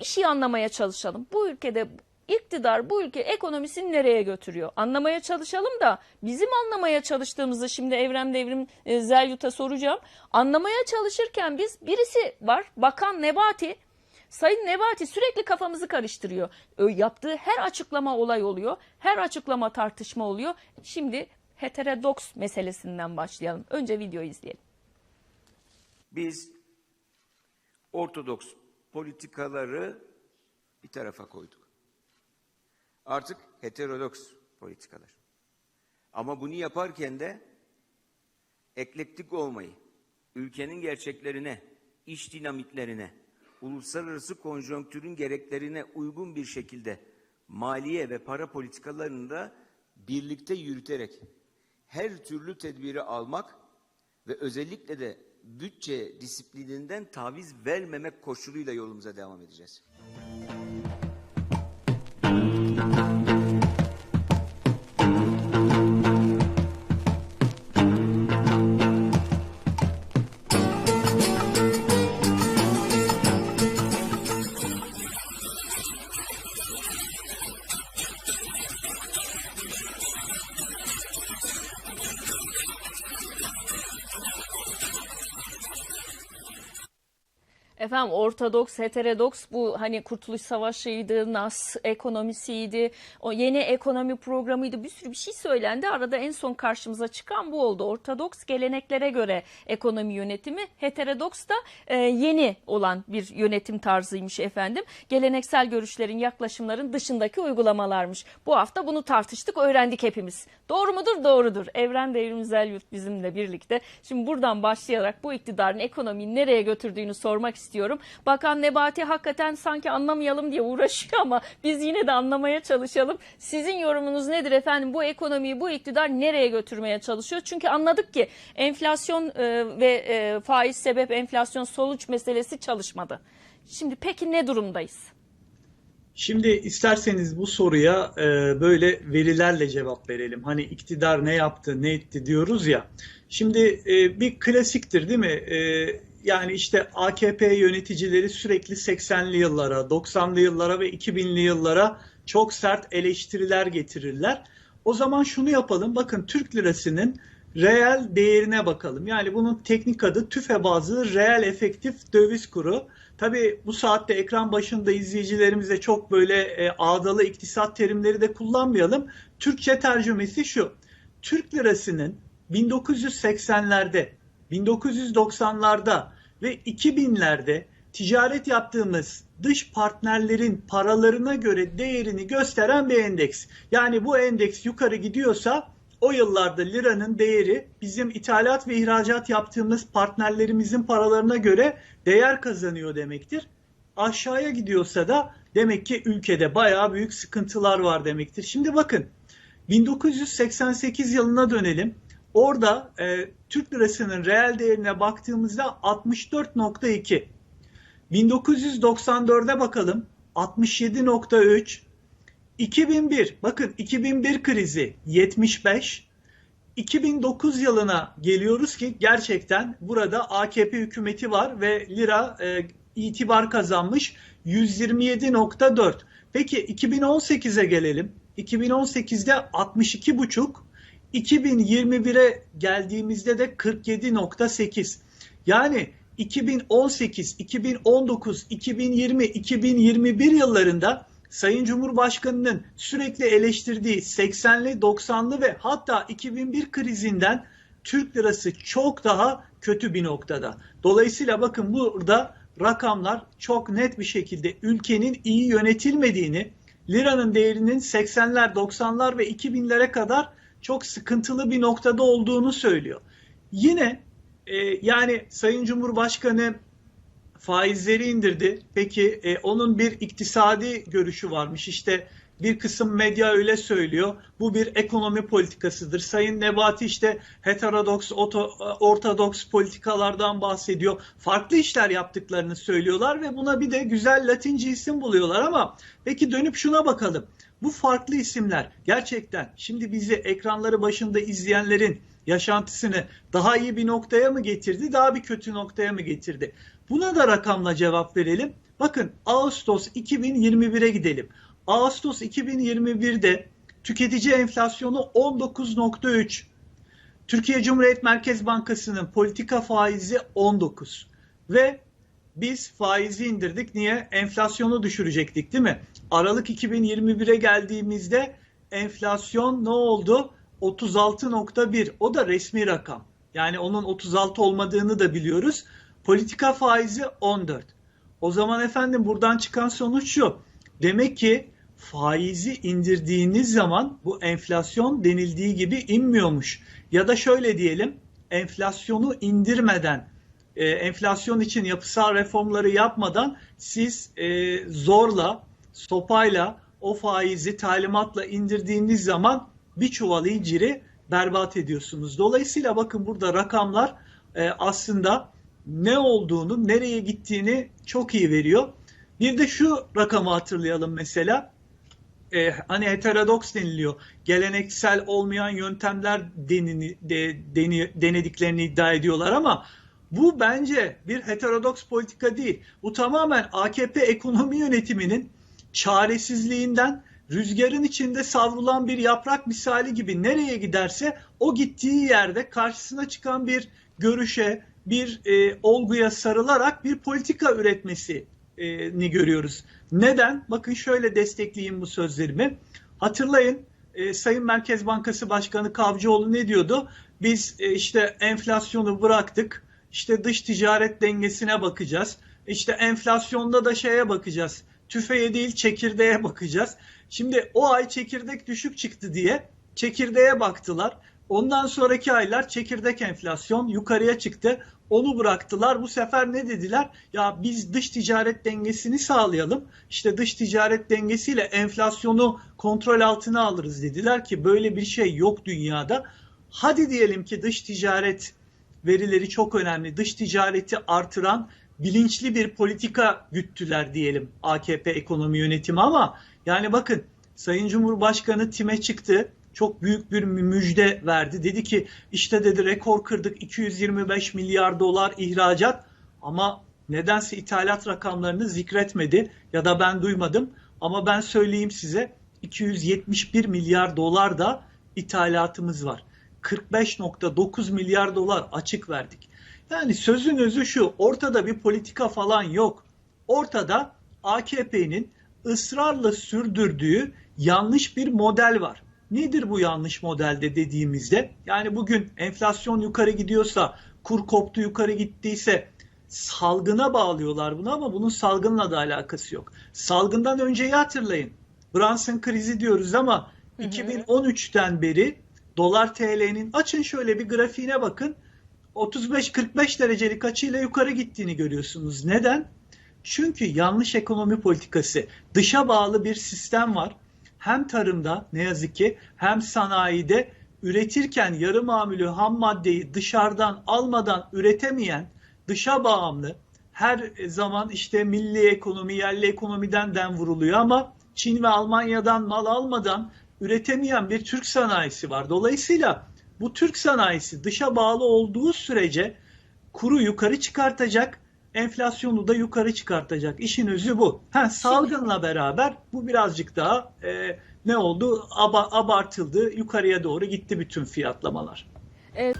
bir şey anlamaya çalışalım. Bu ülkede iktidar bu ülke ekonomisini nereye götürüyor? Anlamaya çalışalım da bizim anlamaya çalıştığımızı şimdi Evrem Devrim e, Zelyut'a soracağım. Anlamaya çalışırken biz birisi var Bakan Nebati Sayın Nebati sürekli kafamızı karıştırıyor. Ö, Yaptığı her açıklama olay oluyor. Her açıklama tartışma oluyor. Şimdi heterodoks meselesinden başlayalım. Önce videoyu izleyelim. Biz ortodoks politikaları bir tarafa koyduk. Artık heterodoks politikalar. Ama bunu yaparken de eklektik olmayı, ülkenin gerçeklerine, iş dinamiklerine, uluslararası konjonktürün gereklerine uygun bir şekilde maliye ve para politikalarını da birlikte yürüterek her türlü tedbiri almak ve özellikle de bütçe disiplininden taviz vermemek koşuluyla yolumuza devam edeceğiz. Efendim ortodoks, heterodoks bu hani Kurtuluş Savaşı'ydı, NAS ekonomisiydi, o yeni ekonomi programıydı bir sürü bir şey söylendi. Arada en son karşımıza çıkan bu oldu. Ortodoks geleneklere göre ekonomi yönetimi, heterodoks da e, yeni olan bir yönetim tarzıymış efendim. Geleneksel görüşlerin, yaklaşımların dışındaki uygulamalarmış. Bu hafta bunu tartıştık, öğrendik hepimiz. Doğru mudur? Doğrudur. Evren Devrim Zelyurt bizimle birlikte. Şimdi buradan başlayarak bu iktidarın ekonomiyi nereye götürdüğünü sormak istiyorum. Bakan Nebati hakikaten sanki anlamayalım diye uğraşıyor ama biz yine de anlamaya çalışalım. Sizin yorumunuz nedir efendim? Bu ekonomiyi bu iktidar nereye götürmeye çalışıyor? Çünkü anladık ki enflasyon e, ve e, faiz sebep enflasyon sonuç meselesi çalışmadı. Şimdi peki ne durumdayız? Şimdi isterseniz bu soruya e, böyle verilerle cevap verelim. Hani iktidar ne yaptı, ne etti diyoruz ya. Şimdi e, bir klasiktir değil mi? E, yani işte AKP yöneticileri sürekli 80'li yıllara, 90'lı yıllara ve 2000'li yıllara çok sert eleştiriler getirirler. O zaman şunu yapalım. Bakın Türk lirasının reel değerine bakalım. Yani bunun teknik adı TÜFE bazlı reel efektif döviz kuru. Tabii bu saatte ekran başında izleyicilerimize çok böyle e, ağdalı iktisat terimleri de kullanmayalım. Türkçe tercümesi şu. Türk lirasının 1980'lerde, 1990'larda ve 2000'lerde ticaret yaptığımız dış partnerlerin paralarına göre değerini gösteren bir endeks. Yani bu endeks yukarı gidiyorsa o yıllarda liranın değeri bizim ithalat ve ihracat yaptığımız partnerlerimizin paralarına göre değer kazanıyor demektir. Aşağıya gidiyorsa da demek ki ülkede bayağı büyük sıkıntılar var demektir. Şimdi bakın 1988 yılına dönelim. Orada e, Türk lirasının reel değerine baktığımızda 64.2. 1994'e bakalım 67.3. 2001 bakın 2001 krizi 75. 2009 yılına geliyoruz ki gerçekten burada AKP hükümeti var ve lira e, itibar kazanmış 127.4. Peki 2018'e gelelim. 2018'de 62.5 2021'e geldiğimizde de 47.8. Yani 2018, 2019, 2020, 2021 yıllarında Sayın Cumhurbaşkanı'nın sürekli eleştirdiği 80'li, 90'lı ve hatta 2001 krizinden Türk lirası çok daha kötü bir noktada. Dolayısıyla bakın burada rakamlar çok net bir şekilde ülkenin iyi yönetilmediğini, liranın değerinin 80'ler, 90'lar ve 2000'lere kadar çok sıkıntılı bir noktada olduğunu söylüyor. Yine e, yani Sayın Cumhurbaşkanı faizleri indirdi. Peki e, onun bir iktisadi görüşü varmış. İşte bir kısım medya öyle söylüyor. Bu bir ekonomi politikasıdır. Sayın Nebati işte heterodoks, oto, ortodoks politikalardan bahsediyor. Farklı işler yaptıklarını söylüyorlar ve buna bir de güzel Latince isim buluyorlar ama peki dönüp şuna bakalım. Bu farklı isimler gerçekten şimdi bizi ekranları başında izleyenlerin yaşantısını daha iyi bir noktaya mı getirdi, daha bir kötü noktaya mı getirdi? Buna da rakamla cevap verelim. Bakın Ağustos 2021'e gidelim. Ağustos 2021'de tüketici enflasyonu 19.3. Türkiye Cumhuriyet Merkez Bankası'nın politika faizi 19 ve biz faizi indirdik. Niye? Enflasyonu düşürecektik değil mi? Aralık 2021'e geldiğimizde enflasyon ne oldu? 36.1. O da resmi rakam. Yani onun 36 olmadığını da biliyoruz. Politika faizi 14. O zaman efendim buradan çıkan sonuç şu. Demek ki faizi indirdiğiniz zaman bu enflasyon denildiği gibi inmiyormuş. Ya da şöyle diyelim enflasyonu indirmeden e, enflasyon için yapısal reformları yapmadan siz e, zorla, sopayla o faizi talimatla indirdiğiniz zaman bir çuval inciri berbat ediyorsunuz. Dolayısıyla bakın burada rakamlar e, aslında ne olduğunu, nereye gittiğini çok iyi veriyor. Bir de şu rakamı hatırlayalım mesela. E, hani heterodoks deniliyor. Geleneksel olmayan yöntemler denini, de, deni, denediklerini iddia ediyorlar ama bu bence bir heterodoks politika değil. Bu tamamen AKP ekonomi yönetiminin çaresizliğinden rüzgarın içinde savrulan bir yaprak misali gibi nereye giderse o gittiği yerde karşısına çıkan bir görüşe, bir e, olguya sarılarak bir politika üretmesini görüyoruz. Neden? Bakın şöyle destekleyeyim bu sözlerimi. Hatırlayın e, Sayın Merkez Bankası Başkanı Kavcıoğlu ne diyordu? Biz e, işte enflasyonu bıraktık, işte dış ticaret dengesine bakacağız, işte enflasyonda da şeye bakacağız, tüfeğe değil çekirdeğe bakacağız. Şimdi o ay çekirdek düşük çıktı diye çekirdeğe baktılar. Ondan sonraki aylar çekirdek enflasyon yukarıya çıktı. Onu bıraktılar. Bu sefer ne dediler? Ya biz dış ticaret dengesini sağlayalım. İşte dış ticaret dengesiyle enflasyonu kontrol altına alırız dediler ki böyle bir şey yok dünyada. Hadi diyelim ki dış ticaret verileri çok önemli. Dış ticareti artıran bilinçli bir politika güttüler diyelim AKP ekonomi yönetimi ama yani bakın Sayın Cumhurbaşkanı time çıktı. Çok büyük bir müjde verdi. Dedi ki işte dedi rekor kırdık 225 milyar dolar ihracat ama nedense ithalat rakamlarını zikretmedi ya da ben duymadım. Ama ben söyleyeyim size 271 milyar dolar da ithalatımız var. 45.9 milyar dolar açık verdik. Yani sözün özü şu ortada bir politika falan yok. Ortada AKP'nin ısrarla sürdürdüğü yanlış bir model var. Nedir bu yanlış modelde dediğimizde? Yani bugün enflasyon yukarı gidiyorsa, kur koptu yukarı gittiyse salgına bağlıyorlar bunu ama bunun salgınla da alakası yok. Salgından önceyi hatırlayın. Brunson krizi diyoruz ama 2013'ten beri dolar TL'nin açın şöyle bir grafiğine bakın. 35-45 derecelik açıyla yukarı gittiğini görüyorsunuz. Neden? Çünkü yanlış ekonomi politikası, dışa bağlı bir sistem var. Hem tarımda ne yazık ki hem sanayide üretirken yarı mamülü ham maddeyi dışarıdan almadan üretemeyen, dışa bağımlı, her zaman işte milli ekonomi, yerli ekonomiden den vuruluyor ama Çin ve Almanya'dan mal almadan üretemeyen bir Türk sanayisi var. Dolayısıyla bu Türk sanayisi dışa bağlı olduğu sürece kuru yukarı çıkartacak, enflasyonu da yukarı çıkartacak. İşin özü bu. Ha, salgınla beraber bu birazcık daha e, ne oldu? Aba, abartıldı, yukarıya doğru gitti bütün fiyatlamalar. Evet.